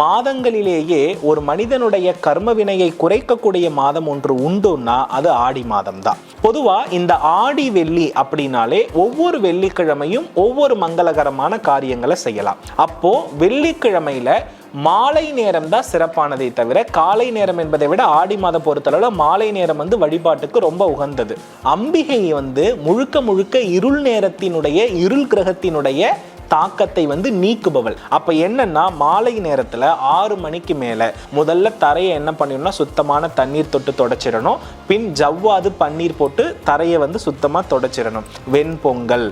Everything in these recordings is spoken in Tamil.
மாதங்களிலேயே ஒரு மனிதனுடைய கர்ம வினையை குறைக்கக்கூடிய மாதம் ஒன்று உண்டுன்னா அது ஆடி மாதம் தான் பொதுவாக இந்த ஆடி வெள்ளி அப்படின்னாலே ஒவ்வொரு வெள்ளிக்கிழமையும் ஒவ்வொரு மங்களகரமான காரியங்களை செய்யலாம். அப்போ வெள்ளிக்கிழமையில மாலை நேரம் தான் சிறப்பானதை தவிர காலை நேரம் என்பதை விட ஆடி மாதம் பொறுத்தளவில் மாலை நேரம் வந்து வழிபாட்டுக்கு ரொம்ப உகந்தது. அம்பிகை வந்து முழுக்க முழுக்க இருள் நேரத்தினுடைய இருள் கிரகத்தினுடைய தாக்கத்தை வந்து நீக்குபவள். அப்போ என்னன்னா மாலை நேரத்தில் ஆறு மணிக்கு மேலே முதல்ல தரையை என்ன பண்ணிடணும்னா சுத்தமான தண்ணீர் தொட்டு தொடச்சிடணும். பின் ஜவ்வாது பன்னீர் போட்டு தரையை வந்து சுத்தமாக தொடச்சிடணும். வெண்பொங்கல்.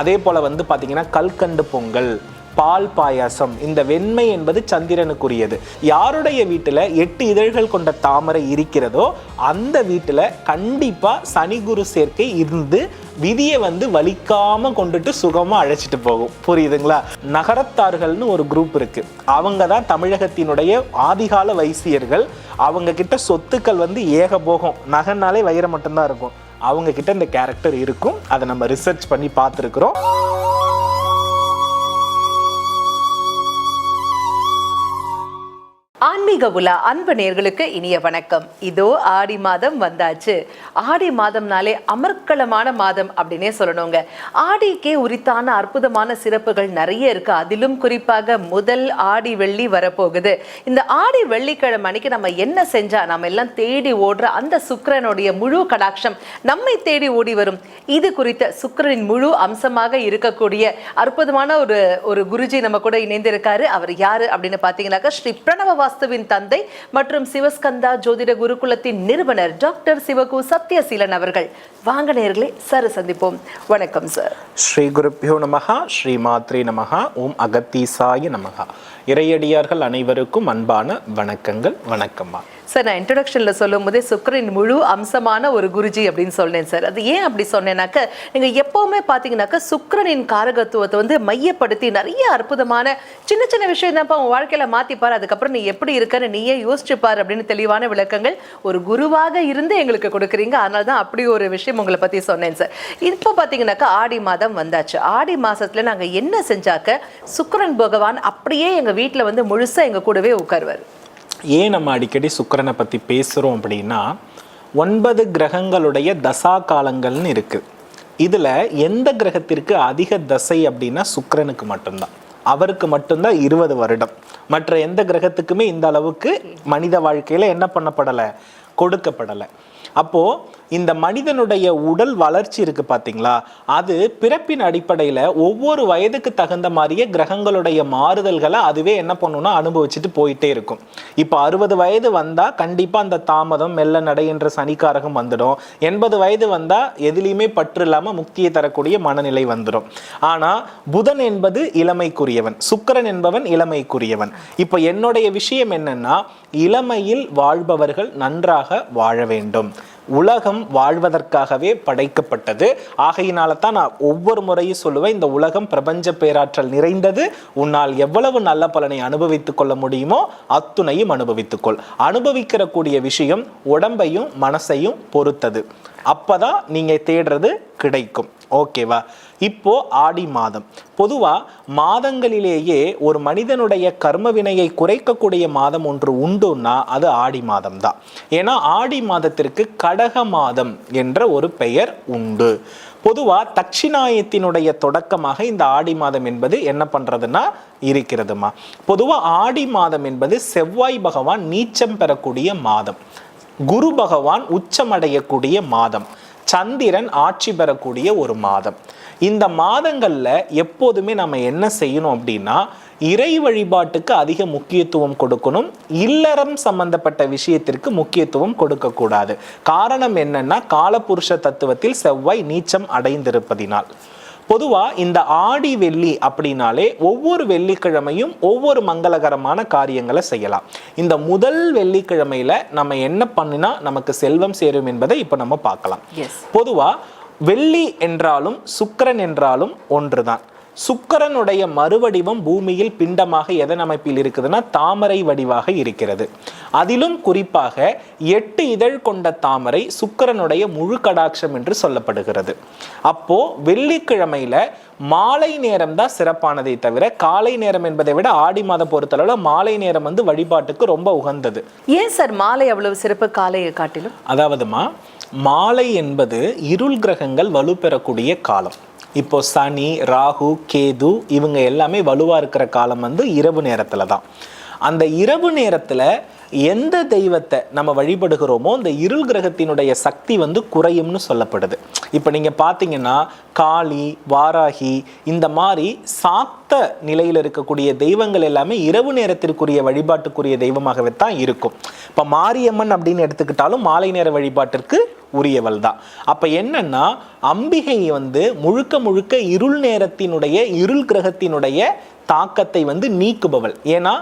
அதே போல் வந்து பார்த்திங்கன்னா கல்கண்டு பொங்கல். பால் பாயாசம். இந்த வெண்மை என்பது சந்திரனுக்குரியது. யாருடைய வீட்டில் எட்டு இதழ்கள் கொண்ட தாமரை இருக்கிறதோ அந்த வீட்டில் கண்டிப்பாக சனி குரு சேர்க்கை இருந்து விதியை வந்து வலிக்காமல் கொண்டுட்டு சுகமாக அழைச்சிட்டு போகும். புரியுதுங்களா? நகரத்தார்கள்னு ஒரு குரூப் இருக்குது அவங்க தான் தமிழகத்தினுடைய ஆதிகால வைசியர்கள். அவங்க கிட்ட சொத்துக்கள் வந்து ஏகபோகம். நகைனாலே வயிறு மட்டும்தான் இருக்கும். அவங்க கிட்ட இந்த கேரக்டர் இருக்கும். அதை நம்ம ரிசர்ச் பண்ணி பார்த்துருக்குறோம். ஆன்மீக உலா அன்பு நேர்களுக்கு இனிய வணக்கம். இதோ ஆடி மாதம் வந்தாச்சு. ஆடி மாதம்னாலே அமர்க்களமான மாதம் அப்படின்னே சொல்லணுங்க. ஆடிக்கே உரித்தான அற்புதமான சிறப்புகள் நிறைய இருக்கு. அதிலும் குறிப்பாக முதல் ஆடி வெள்ளி வரப்போகுது. இந்த ஆடி வெள்ளிக்கிழமை அன்னைக்கு நம்ம என்ன செஞ்சா நம்ம எல்லாம் தேடி ஓடுற அந்த சுக்கரனுடைய முழு கடாட்சம் நம்மை தேடி ஓடி வரும். இது குறித்த சுக்கரனின் முழு அம்சமாக இருக்கக்கூடிய அற்புதமான ஒரு ஒரு குருஜி நம்ம கூட இணைந்திருக்காரு. அவர் யாரு அப்படின்னு பாத்தீங்கன்னாக்கா ஸ்ரீ பிரணவ வாஸ்துவின் தந்தை மற்றும் சிவஸ்கந்தா ஜோதிட குருகுலத்தின் நிறுவனர் டாக்டர் சிவகு சத்யசீலன் அவர்கள். வாங்க நேர்களை சார் சந்திப்போம். வணக்கம் சார். ஸ்ரீ குருப்பியோ நமகா ஸ்ரீ மாத்ரி நமகா ஓம் அகத்தீசாய நமகா இறையடியார்கள் அனைவருக்கும் அன்பான வணக்கங்கள் வணக்கம்மா. சார் நான் இன்ட்ரடக்ஷனில் சொல்லும் போதே சுக்கரின் முழு அம்சமான ஒரு குருஜி அப்படின்னு சொன்னேன் சார். அது ஏன் அப்படி சொன்னேனாக்க நீங்கள் எப்போவுமே பார்த்தீங்கன்னாக்க சுக்கரனின் காரகத்துவத்தை வந்து மையப்படுத்தி நிறைய அற்புதமான சின்ன சின்ன விஷயம் தான்ப்பா உன் வாழ்க்கையில் மாற்றிப்பார் அதுக்கப்புறம் நீ எப்படி இருக்கன்னு நீயே யோசிச்சுப்பார் அப்படின்னு தெளிவான விளக்கங்கள் ஒரு குருவாக இருந்து எங்களுக்கு கொடுக்குறீங்க. அதனால தான் அப்படி ஒரு விஷயம் உங்களை பற்றி சொன்னேன் சார். இப்போ பார்த்தீங்கன்னாக்கா ஆடி மாதம் வந்தாச்சு. ஆடி மாதத்தில் நாங்கள் என்ன செஞ்சாக்க சுக்கரன் பகவான் அப்படியே எங்கள் வீட்டில் வந்து முழுசாக எங்கள் கூடவே உட்காருவார். ஏன் நம்ம அடிக்கடி சுக்கிரனை பற்றி பேசுகிறோம் அப்படின்னா ஒன்பது கிரகங்களுடைய தசா காலங்கள்னு இருக்குது இதில் எந்த கிரகத்திற்கு அதிக தசை அப்படின்னா சுக்கிரனுக்கு மட்டும்தான். அவருக்கு மட்டும்தான் இருபது வருடம். மற்ற எந்த கிரகத்துக்குமே இந்த அளவுக்கு மனித வாழ்க்கையில் என்ன பண்ணப்படலை? கொடுக்கப்படலை. அப்போது இந்த மனிதனுடைய உடல் வளர்ச்சி இருக்கு பார்த்தீங்களா அது பிறப்பின் அடிப்படையில் ஒவ்வொரு வயதுக்கு தகுந்த மாதிரியே கிரகங்களுடைய மாறுதல்களை அதுவே என்ன பண்ணும்னா அனுபவிச்சுட்டு போயிட்டே இருக்கும். இப்போ அறுபது வயது வந்தால் கண்டிப்பாக அந்த தாமதம் மெல்ல நடை என்ற சனிக்காரகம் வந்துடும். எண்பது வயது வந்தால் எதுலேயுமே பற்று இல்லாமல் முக்தியை தரக்கூடிய மனநிலை வந்துடும். ஆனால் புதன் என்பது இளமைக்குரியவன் சுக்கரன் என்பவன் இளமைக்குரியவன். இப்போ என்னுடைய விஷயம் என்னன்னா இளமையில் வாழ்பவர்கள் நன்றாக வாழ வேண்டும். உலகம் வாழ்வதற்காகவே படைக்கப்பட்டது. ஆகையினால தான் நான் ஒவ்வொரு முறையும் சொல்லுவேன் இந்த உலகம் பிரபஞ்ச பேராற்றல் நிறைந்தது. உன்னால் எவ்வளவு நல்ல பலனை அனுபவித்துக் கொள்ள முடியுமோ அத்துணையும் அனுபவித்துக்கொள் அனுபவிக்கிற கூடிய விஷயம் உடம்பையும் மனசையும் பொறுத்தது. அப்போ தான் நீங்கள் தேடுறது கிடைக்கும். ஓகேவா இப்போ ஆடி மாதம். பொதுவாக மாதங்களிலேயே ஒரு மனிதனுடைய கர்ம வினையை குறைக்கக்கூடிய மாதம் ஒன்று உண்டுன்னா அது ஆடி மாதம் தான் ஏன்னா ஆடி மாதத்திற்கு கடக மாதம் என்ற ஒரு பெயர் உண்டு. பொதுவாக தட்சிணாயத்தினுடைய தொடக்கமாக இந்த ஆடி மாதம் என்பது என்ன பண்ணுறதுன்னா இருக்கிறதுமா? பொதுவாக ஆடி மாதம் என்பது செவ்வாய் பகவான் நீச்சம் பெறக்கூடிய மாதம். குரு பகவான் உச்சமடையக்கூடிய மாதம். சந்திரன் ஆட்சி பெறக்கூடிய ஒரு மாதம். இந்த மாதங்களில் எப்போதுமே நம்ம என்ன செய்யணும் அப்படின்னா இறை வழிபாட்டுக்கு அதிக முக்கியத்துவம் கொடுக்கணும். இல்லறம் சம்பந்தப்பட்ட விஷயத்திற்கு முக்கியத்துவம் கொடுக்கக்கூடாது. காரணம் என்னன்னா காலபுருஷ தத்துவத்தில் செவ்வாய் நீச்சம் அடைந்திருப்பதினால். பொதுவா இந்த ஆடி வெள்ளி அப்படின்னாலே ஒவ்வொரு வெள்ளிக்கிழமையும் ஒவ்வொரு மங்களகரமான காரியங்களை செய்யலாம். இந்த முதல் வெள்ளிக்கிழமையில நம்ம என்ன பண்ணினா நமக்கு செல்வம் சேரும் என்பதை இப்போ நம்ம பார்க்கலாம். எஸ் பொதுவா வெள்ளி என்றாலும் சுக்கிரன் என்றாலும் ஒன்றுதான். சுக்கிரனுடைய மறுவடிவம் பூமியில் பிண்டமாக எதன் அமைப்பில் இருக்குதுன்னா தாமரை வடிவாக இருக்கிறது. அதிலும் குறிப்பாக எட்டு இதழ் கொண்ட தாமரை சுக்கிரனுடைய முழு கடாட்சம் என்று சொல்லப்படுகிறது. அப்போ வெள்ளிக்கிழமையில மாலை நேரம் தான் சிறப்பானதை தவிர காலை நேரம் என்பதை விட ஆடி மாதம் பொறுத்தளவுல மாலை நேரம் வந்து வழிபாட்டுக்கு ரொம்ப உகந்தது. ஏன் சார் மாலை அவ்வளவு சிறப்பு காலையை காட்டிலும்? அதாவதுமா மாலை என்பது இருள் கிரகங்கள் வலுப்பெறக்கூடிய காலம். இப்போ சனி ராகு கேது இவங்க எல்லாமே வலுவாக இருக்கிற காலம் வந்து இரவு நேரத்தில் தான். அந்த இரவு நேரத்தில் எந்த தெய்வத்தை நம்ம வழிபடுகிறோமோ அந்த இருள் கிரகத்தினுடைய சக்தி வந்து குறையும்னு சொல்லப்படுது. இப்போ நீங்கள் பார்த்தீங்கன்னா காளி வாராகி இந்த மாதிரி சாத்த நிலையில் இருக்கக்கூடிய தெய்வங்கள் எல்லாமே இரவு நேரத்திற்குரிய வழிபாட்டுக்குரிய தெய்வமாகவே தான் இருக்கும். இப்போ மாரியம்மன் அப்படின்னு எடுத்துக்கிட்டாலும் மாலை நேர வழிபாட்டிற்கு உரியவள் தான். அப்போ என்னன்னா அம்பிகை வந்து முழுக்க முழுக்க இருள் நேரத்தினுடைய இருள் கிரகத்தினுடைய தாக்கத்தை வந்து நீக்குபவள். ஏன்னா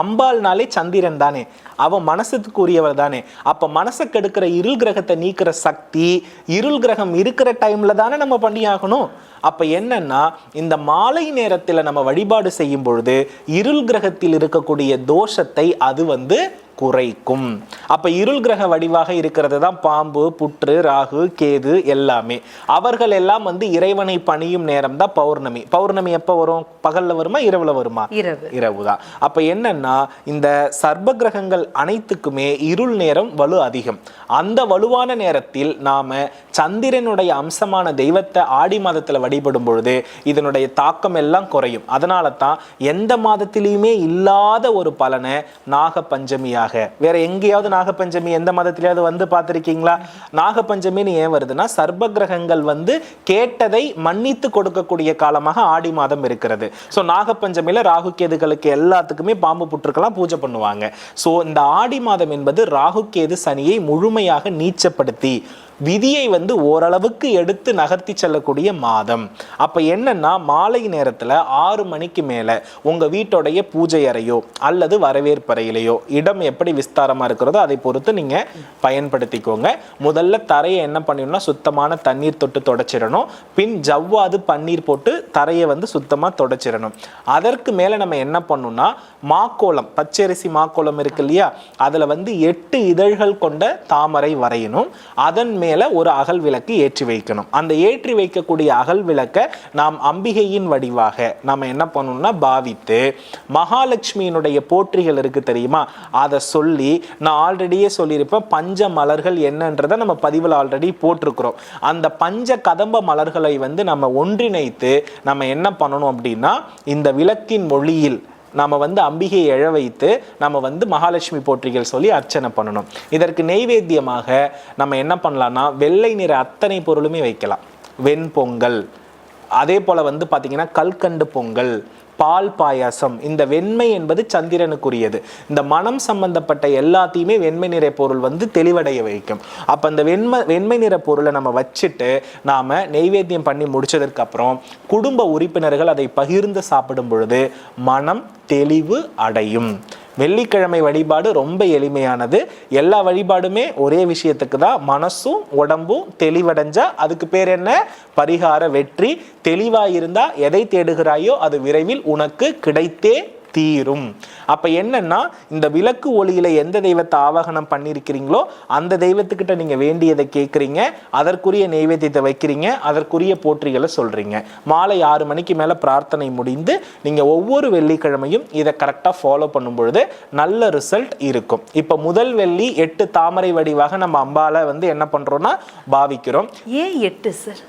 அம்பாள்னாலே சந்திரன் தானே. அவ மனசுக்கு தானே அப்ப மனசை கெடுக்கிற இருள் கிரகத்தை நீக்கிற சக்தி இருள் கிரகம் இருக்கிற டைம்ல தானே நம்ம பண்ணியாகணும். அப்ப என்னன்னா இந்த மாலை நேரத்துல நம்ம வழிபாடு செய்யும் பொழுது இருள் கிரகத்தில் இருக்கக்கூடிய தோஷத்தை அது வந்து குறைக்கும். அப்ப இருள் கிரக வடிவாக இருக்கிறது தான் பாம்பு புற்று ராகு கேது எல்லாமே. அவர்கள் எல்லாம் வந்து இறைவனை பணியும் நேரம் தான் பௌர்ணமி. பௌர்ணமி எப்போ வரும்? பகல்ல வருமா? இரவுல வருமா? இரவு. இரவு தான் அப்ப என்னன்னா இந்த சர்ப்ப கிரகங்கள் அனைத்துக்குமே இருள் நேரம் வலு அதிகம். அந்த வலுவான நேரத்தில் நாம சந்திரனுடைய அம்சமான தெய்வத்தை ஆடி மாதத்தில் வழிபடும் பொழுது இதனுடைய தாக்கம் எல்லாம் குறையும். அதனால தான் எந்த மாதத்திலையுமே இல்லாத ஒரு பலனை நாகப்பஞ்சமியாக வேற எங்கேயாவது நாகப்பஞ்சமி எந்த மாதத்திலேயாவது வந்து பார்த்துருக்கீங்களா? நாகப்பஞ்சமின்னு ஏன் வருதுன்னா சர்ப கிரகங்கள் வந்து கேட்டதை மன்னித்து கொடுக்கக்கூடிய காலமாக ஆடி மாதம் இருக்கிறது. ஸோ நாகப்பஞ்சமியில் ராகு கேதுகளுக்கு எல்லாத்துக்குமே பாம்பு புற்றுக்கெல்லாம் பூஜை பண்ணுவாங்க. ஸோ ஆடி மாதம் என்பது ராகு கேது சனியை முழுமையாக நீச்சப்படுத்தி விதியை வந்து ஓரளவுக்கு எடுத்து நகர்த்தி செல்லக்கூடிய மாதம். அப்போ என்னன்னா மாலை நேரத்தில் ஆறு மணிக்கு மேலே உங்கள் வீட்டோடைய பூஜை அறையோ அல்லது வரவேற்பறையிலையோ இடம் எப்படி விஸ்தாரமாக இருக்கிறதோ அதை பொறுத்து நீங்கள் பயன்படுத்திக்கோங்க. முதல்ல தரையை என்ன பண்ணிடணும்னா சுத்தமான தண்ணீர் தொட்டு தொடச்சிடணும். பின் ஜவ்வாது பன்னீர் போட்டு தரையை வந்து சுத்தமாக தொடச்சிடணும். அதற்கு மேலே நம்ம என்ன பண்ணணும்னா மாக்கோளம் பச்சரிசி மாக்கோலம் இருக்கு இல்லையா? அதில் வந்து எட்டு இதழ்கள் கொண்ட தாமரை வரையணும். அதன் மேல மேலே ஒரு அகல் விளக்கு ஏற்றி வைக்கணும். அந்த ஏற்றி வைக்கக்கூடிய அகல் விளக்கை நாம் அம்பிகையின் வடிவாக நாம் என்ன பண்ணணும்னா பாவித்து மகாலட்சுமியினுடைய போற்றிகள் இருக்கு தெரியுமா? அதை சொல்லி நான் ஆல்ரெடியே சொல்லியிருப்பேன் பஞ்ச மலர்கள் என்னன்றதை நம்ம பதிவில் ஆல்ரெடி போட்டிருக்கிறோம். அந்த பஞ்ச கதம்ப மலர்களை வந்து நம்ம ஒன்றிணைத்து நம்ம என்ன பண்ணணும் அப்படின்னா இந்த விளக்கின் மொழியில் நாம வந்து அம்பிகையை எழ வைத்து நம்ம வந்து மகாலட்சுமி போற்றிகள் சொல்லி அர்ச்சனை பண்ணணும். இதற்கு நெய்வேத்தியமாக நம்ம என்ன பண்ணலாம்னா வெள்ளை நிற அத்தனை பொருளுமே வைக்கலாம். வெண்பொங்கல் அதே போல வந்து பார்த்திங்கன்னா கல்கண்டு பொங்கல் பால் பாயாசம். இந்த வெண்மை என்பது சந்திரனுக்குரியது. இந்த மனம் சம்பந்தப்பட்ட எல்லாத்தையுமே வெண்மை நிற பொருள் வந்து தெளிவடைய வைக்கும். அப்போ அந்த வெண்மை வெண்மை நிற பொருளை நம்ம வச்சுட்டு நாம் நெய்வேத்தியம் பண்ணி முடிச்சதற்கு அப்புறம் குடும்ப உறுப்பினர்கள் அதை பகிர்ந்து சாப்பிடும் பொழுது மனம் தெளிவு அடையும். வெள்ளிக்கிழமை வழிபாடு ரொம்ப எளிமையானது. எல்லா வழிபாடுமே ஒரே விஷயத்துக்கு தான். மனசும் உடம்பும் தெளிவடைஞ்சா அதுக்கு பேர் என்ன? பரிகார வெற்றி. தெளிவாக இருந்தால் எதை தேடுகிறாயோ அது விரைவில் உனக்கு கிடைத்தே தீரும். அப்ப என்னன்னா இந்த விளக்கு ஒளியில எந்த தெய்வத்தை ஆவாகனம் பண்ணியிருக்கிறீங்களோ அந்த தெய்வத்துக்கிட்ட நீங்க வேண்டியதை கேட்குறீங்க அதற்குரிய நெய்வேத்தியத்தை வைக்கிறீங்க அதற்குரிய போற்றிகளை சொல்றீங்க. மாலை ஆறு மணிக்கு மேல பிரார்த்தனை முடிந்து நீங்க ஒவ்வொரு வெள்ளிக்கிழமையும் இதை கரெக்டா ஃபாலோ பண்ணும் பொழுது நல்ல ரிசல்ட் இருக்கும். இப்ப முதல் வெள்ளி எட்டு தாமரை வடிவாக நம்ம அம்பால வந்து என்ன பண்றோம்னா பாவிக்கிறோம். ஏன் எட்டு சார்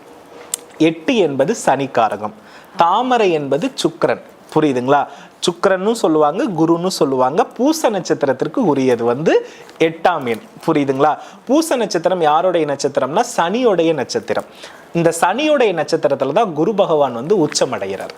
எட்டு என்பது சனிக்காரகம். தாமரை என்பது சுக்கிரன். புரியுதுங்களா? சுக்கரன்னு சொல்லுவாங்க குருன்னு சொல்லுவாங்க. பூச நட்சத்திரத்திற்கு உரியது வந்து எட்டாம் எண். புரியுதுங்களா? பூச நட்சத்திரம் யாருடைய நட்சத்திரம்னா? சனியோடைய நட்சத்திரம். இந்த சனியோடைய நட்சத்திரத்தில் தான் குரு பகவான் வந்து உச்சமடைகிறார்.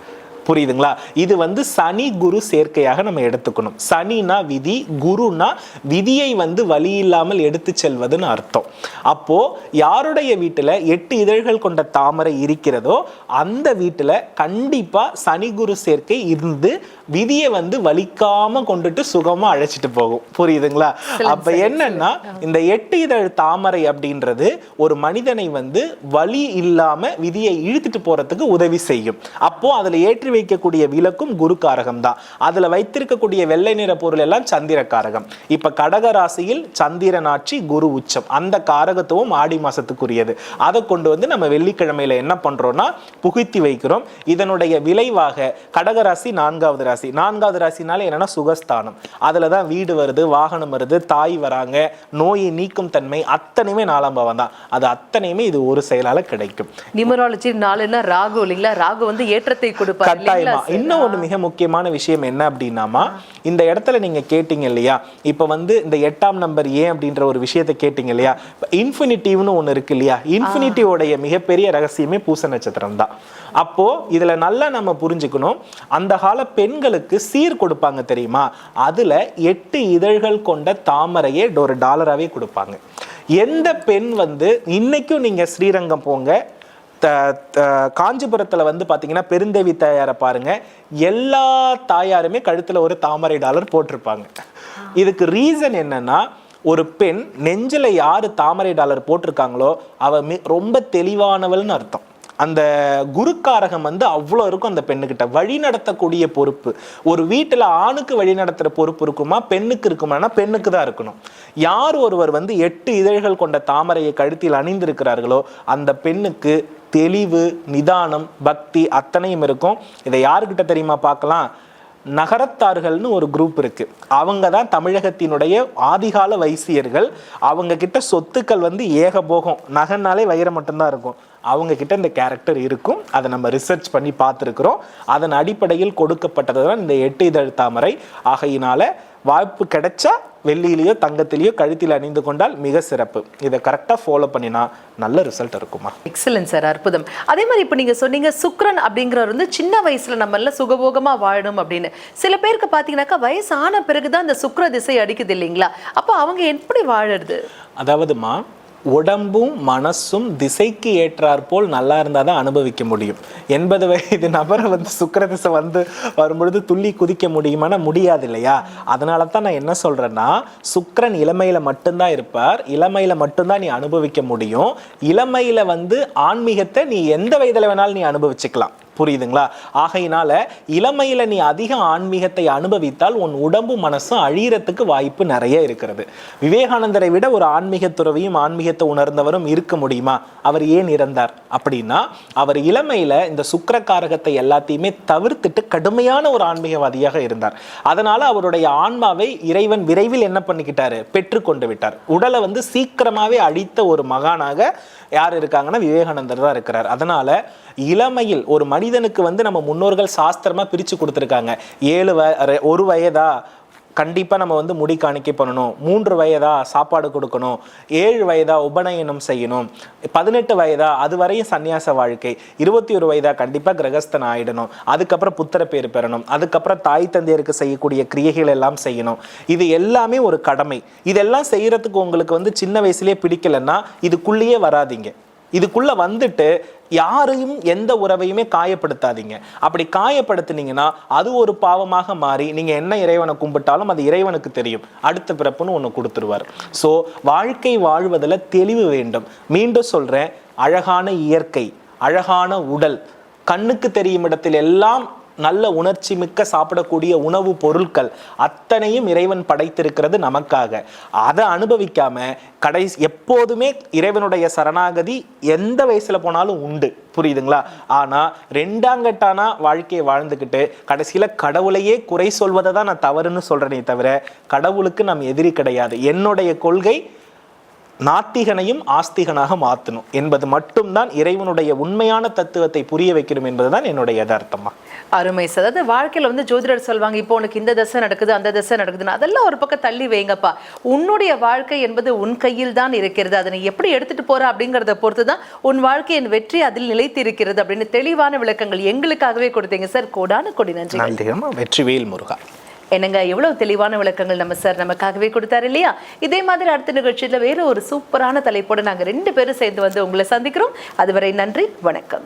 புரியுதுங்களா? இது வந்து சனி குரு சேர்க்கையாக நம்ம எடுத்துக்கணும். சனினா விதி குருனா விதியை வந்து வழி இல்லாமல் எடுத்து செல்வதுன்னு அர்த்தம். அப்போ யாருடைய வீட்டில் எட்டு இதழ்கள் கொண்ட தாமரை இருக்கிறதோ அந்த வீட்டில் கண்டிப்பாக சனி குரு சேர்க்கை இருந்து விதியை வந்து வலிக்காம கொண்டுட்டு சுகமா அழைச்சிட்டு போகும். புரியுதுங்களா? அப்ப என்னன்னா இந்த எட்டு இதழ் தாமரை அப்படின்றது ஒரு மனிதனை வந்து வலி இல்லாம விதியை இழுத்துட்டு போறதுக்கு உதவி செய்யும். அப்போ அதுல ஏற்றி வைக்கக்கூடிய விளக்கும் குரு காரகம் தான். அதுல வைத்திருக்கக்கூடிய வெள்ளை நிற பொருள் எல்லாம் சந்திர காரகம் இப்ப கடக ராசியில் சந்திரன் ஆட்சி குரு உச்சம். அந்த காரகத்துவம் ஆடி மாசத்துக்குரியது. அதை கொண்டு வந்து நம்ம வெள்ளிக்கிழமையில என்ன பண்றோம்னா புகுத்தி வைக்கிறோம். இதனுடைய விளைவாக கடகராசி நான்காவது ராசி நான்காவது ராசினால என்னன்னா சுகஸ்தானம். அதுல தான் வீடு வருது வாகனம் வருது தாய் வராங்க நோயை நீக்கும் தன்மை அத்தனையுமே நாலாம் பாவம் தான். அது அத்தனையுமே இது ஒரு செயலால கிடைக்கும். நியூமராலஜி நாலுன்னா ராகு இல்லைங்களா? ராகு வந்து ஏற்றத்தை கொடுப்பார் கட்டாயமா? இன்னும் ஒரு மிக முக்கியமான விஷயம் என்ன அப்படின்னாமா இந்த இடத்துல நீங்க கேட்டீங்க இல்லையா இப்ப வந்து இந்த எட்டாம் நம்பர் ஏன் அப்படின்ற ஒரு விஷயத்தை கேட்டீங்க இல்லையா இன்ஃபினிட்டிவ்னு ஒண்ணு இருக்கு இல்லையா இன்ஃபினிட்டிவோடைய மிகப்பெரிய ரகசியமே பூச நட்சத்திரம் தான். அப்போ இதுல நல்லா நம்ம புரிஞ்சுக்கணும் அந்த கால பெண்களுக்கு சீர் கொடுப்பாங்க தெரியுமா? அதுல எட்டு இதழ்கள் கொண்ட தாமரையே ஒரு டாலராவே கொடுப்பாங்க. எந்த பெண் வந்து இன்னைக்கும் நீங்க ஸ்ரீரங்கம் போங்க த காஞ்சிபுரத்தில் காஞ்சிபுரத்துல வந்து பார்த்தீங்கன்னா பெருந்தேவி தாயாரை பாருங்க எல்லா தாயாருமே கழுத்தில் ஒரு தாமரை டாலர் போட்டிருப்பாங்க. இதுக்கு ரீசன் என்னன்னா ஒரு பெண் நெஞ்சில யார் தாமரை டாலர் போட்டிருக்காங்களோ அவ ரொம்ப தெளிவானவள்னு அர்த்தம். அந்த குருக்காரகம் வந்து அவ்வளோ இருக்கும் அந்த பெண்ணுக்கிட்ட வழி நடத்தக்கூடிய பொறுப்பு. ஒரு வீட்டில் ஆணுக்கு வழி நடத்துகிற பொறுப்பு இருக்குமா? பெண்ணுக்கு இருக்குமானா பெண்ணுக்கு தான் இருக்கணும். யார் ஒருவர் வந்து எட்டு இதழ்கள் கொண்ட தாமரையை கழுத்தில் அணிந்திருக்கிறார்களோ அந்த பெண்ணுக்கு தெளிவு நிதானம் பக்தி அத்தனையும் இருக்கும். இதை யாருக்கிட்ட தெரியுமா பார்க்கலாம்? நகரத்தார்கள்னு ஒரு குரூப் இருக்கு. அவங்க தான் தமிழகத்தினுடைய ஆதிகால வைசியர்கள். அவங்க கிட்ட சொத்துக்கள் வந்து ஏகபோகம். நகைனாலே வைரம் மட்டும்தான் இருக்கும். அவங்க கிட்ட இந்த கேரக்டர் இருக்கும். அதை நம்ம ரிசர்ச் பண்ணி பார்த்துருக்குறோம். அதன் அடிப்படையில் கொடுக்கப்பட்டது தான் இந்த எட்டு இதழ் தாமரை. ஆகையினால வாய்ப்பு கிடைச்சா வெள்ளியிலேயோ தங்கத்திலேயோ கழுத்தில் அணிந்து கொண்டால் மிக சிறப்பு. இதை கரெக்டாக ஃபாலோ பண்ணினா நல்ல ரிசல்ட் இருக்குமா? எக்ஸலன்ட் சார் அற்புதம். அதே மாதிரி இப்போ நீங்க சொன்னீங்க சுக்ரன் அப்படிங்கிறவர் வந்து சின்ன வயசுல நம்ம எல்லாம் சுகபோகமா வாழணும் அப்படின்னு. சில பேருக்கு பாத்தீங்கன்னாக்கா வயசு ஆன பிறகுதான் அந்த சுக்ர திசை அடிக்குது இல்லைங்களா? அப்போ அவங்க எப்படி வாழறது? அதாவதுமா உடம்பும் மனசும் திசைக்கு ஏற்றாற்போல் நல்லா இருந்தால் தான் அனுபவிக்க முடியும். எண்பது வயது நபரை வந்து சுக்கிரதிசை வந்து வரும்பொழுது துள்ளி குதிக்க முடியுமானா முடியாது இல்லையா? அதனால தான் நான் என்ன சொல்கிறேன்னா சுக்கரன் இளமையில் மட்டும்தான் இருப்பார். இளமையில் மட்டும்தான் நீ அனுபவிக்க முடியும். இளமையில் வந்து ஆன்மீகத்தை நீ எந்த வயதில் வேணாலும் நீ அனுபவிச்சுக்கலாம். புரியுதுங்களா? ஆகையினால இளமையில நீ அதிக ஆன்மீகத்தை அனுபவித்தால் உன் உடம்பு மனசும் அழியறதுக்கு வாய்ப்பு நிறைய இருக்கிறது. விவேகானந்தரை விட ஒரு ஆன்மீக துறவியும் ஆன்மீகத்தை உணர்ந்தவரும் இருக்க முடியுமா? அவர் ஏன் இறந்தார்? அப்படின்னா அவர் இளமையில இந்த சுக்கரக்காரகத்தை எல்லாத்தையுமே தவிர்த்துட்டு கடுமையான ஒரு ஆன்மீகவாதியாக இருந்தார். அதனால அவருடைய ஆன்மாவை இறைவன் விரைவில் என்ன பண்ணிக்கிட்டாரு? பெற்றுக்கொண்டு விட்டார். உடலை வந்து சீக்கிரமாவே அழித்த ஒரு மகானாக யார் இருக்காங்கன்னா விவேகானந்தர் தான் இருக்கிறார். அதனால இளமையில் ஒரு மனிதனுக்கு வந்து நம்ம முன்னோர்கள் சாஸ்திரமா பிரிச்சு கொடுத்துருக்காங்க. ஏழு வ ஒரு வயதா? கண்டிப்பாக நம்ம வந்து முடி காணிக்கை பண்ணணும். மூன்று வயதா சாப்பாடு கொடுக்கணும். ஏழு வயதா உபநயனம் செய்யணும். பதினெட்டு வயதா அது வரையும் சன்னியாச வாழ்க்கை. இருபத்தி ஒரு வயதா கண்டிப்பாக கிரகஸ்தன் ஆயிடணும். அதுக்கப்புறம் புத்திர பேர் பெறணும். அதுக்கப்புறம் தாய் தந்தையருக்கு செய்யக்கூடிய கிரியைகள் எல்லாம் செய்யணும். இது எல்லாமே ஒரு கடமை. இதெல்லாம் செய்யறதுக்கு உங்களுக்கு வந்து சின்ன வயசுலேயே பிடிக்கலன்னா இதுக்குள்ளேயே வராதீங்க. இதுக்குள்ள வந்துட்டு யாரையும் எந்த உறவையுமே காயப்படுத்தாதீங்க. அப்படி காயப்படுத்துனீங்கன்னா அது ஒரு பாவமாக மாறி நீங்க என்ன இறைவனை கும்பிட்டாலும் அது இறைவனுக்கு தெரியும். அடுத்த பிறப்புன்னு ஒன்று கொடுத்துருவார். ஸோ வாழ்க்கை வாழ்வதில் தெளிவு வேண்டும். மீண்டும் சொல்றேன் அழகான இயற்கை அழகான உடல் கண்ணுக்கு தெரியும் இடத்தில் எல்லாம் நல்ல உணர்ச்சி மிக்க சாப்பிடக்கூடிய உணவு பொருட்கள் அத்தனையும் இறைவன் படைத்திருக்கிறது நமக்காக. அதை அனுபவிக்காம கடைசி எப்போதுமே இறைவனுடைய சரணாகதி எந்த வயசுல போனாலும் உண்டு. புரியுதுங்களா? ஆனா ரெண்டாங்கட்டானா வாழ்க்கையை வாழ்ந்துக்கிட்டு கடைசியில கடவுளையே குறை சொல்வதை தான் நான் தவறுன்னு சொல்றேனே தவிர கடவுளுக்கு நாம் எதிரி கிடையாது. என்னுடைய கொள்கை நாத்திகனையும் ஆஸ்திகனாக மாற்றணும் என்பது மட்டும்தான் இறைவனுடைய உண்மையான தத்துவத்தை புரிய வைக்கணும் என்பதுதான் என்னுடைய யதார்த்தமா. அருமை சார். அதாவது வாழ்க்கையில வந்து ஜோதிடர் சொல்வாங்க இப்போ உனக்கு இந்த தசை நடக்குது அந்த தசை நடக்குதுன்னு. அதெல்லாம் ஒரு பக்கம் தள்ளி வைங்கப்பா. உன்னுடைய வாழ்க்கை என்பது உன் கையில் தான் இருக்கிறது. அதை நீ எப்படி எடுத்துட்டு போற அப்படிங்கறத பொறுத்து தான் உன் வாழ்க்கையின் வெற்றி அதில் நிலைத்து இருக்கிறது அப்படின்னு தெளிவான விளக்கங்கள் எங்களுக்காகவே கொடுத்தீங்க சார். கோடான கொடி நன்றி வெற்றிவேல் முருகா. என்னங்க எவ்வளவு தெளிவான விளக்கங்கள் நம்ம சார் நமக்காகவே கொடுத்தாரு இல்லையா? இதே மாதிரி அடுத்த நிகழ்ச்சியில வேற ஒரு சூப்பரான தலைப்போட நாங்க ரெண்டு பேரும் சேர்ந்து வந்து உங்களை சந்திக்கிறோம். அதுவரை நன்றி வணக்கம்.